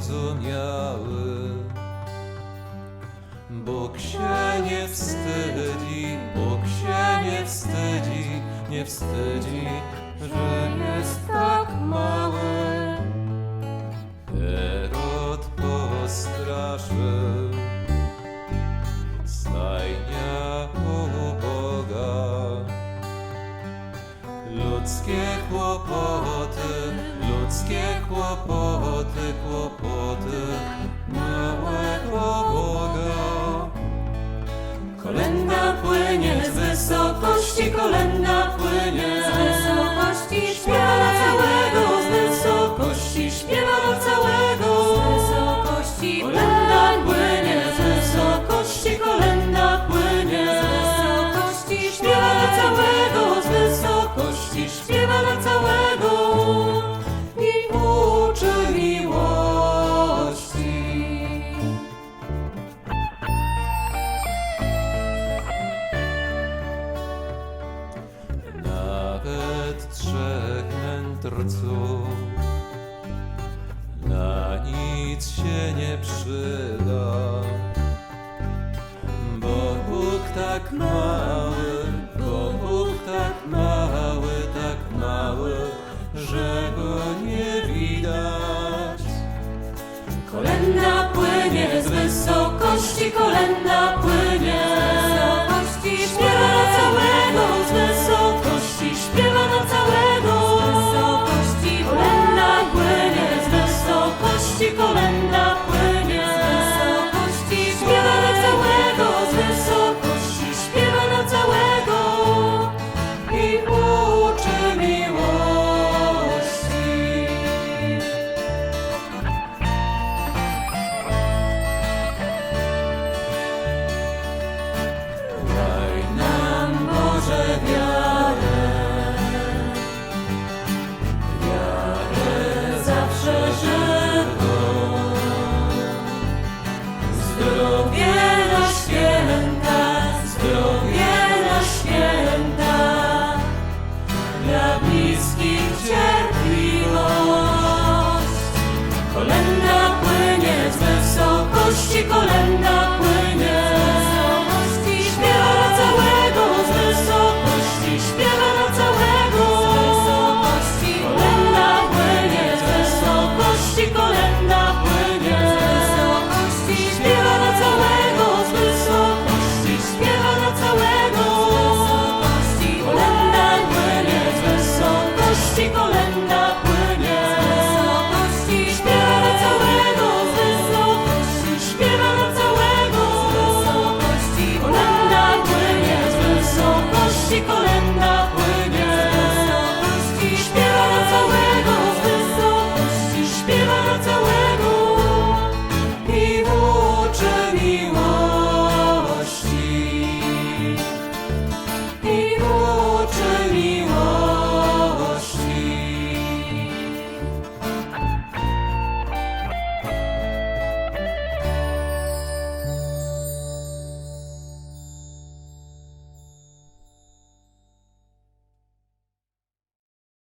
zrozumiały. Bóg się nie wstydzi, Bóg się nie wstydzi, nie wstydzi, że jest tak mały. Herod postraszył stajnia u Boga. Ludzkie kłopoty, kłopoty, kłopoty małego Boga. Kolenda płynie z wysokości, kolenda płynie mędrców na nic się nie przyda. Bo Bóg tak mały, bo Bóg tak mały, tak mały, że go nie widać. Kolenda płynie z wysokości, kolenda płynie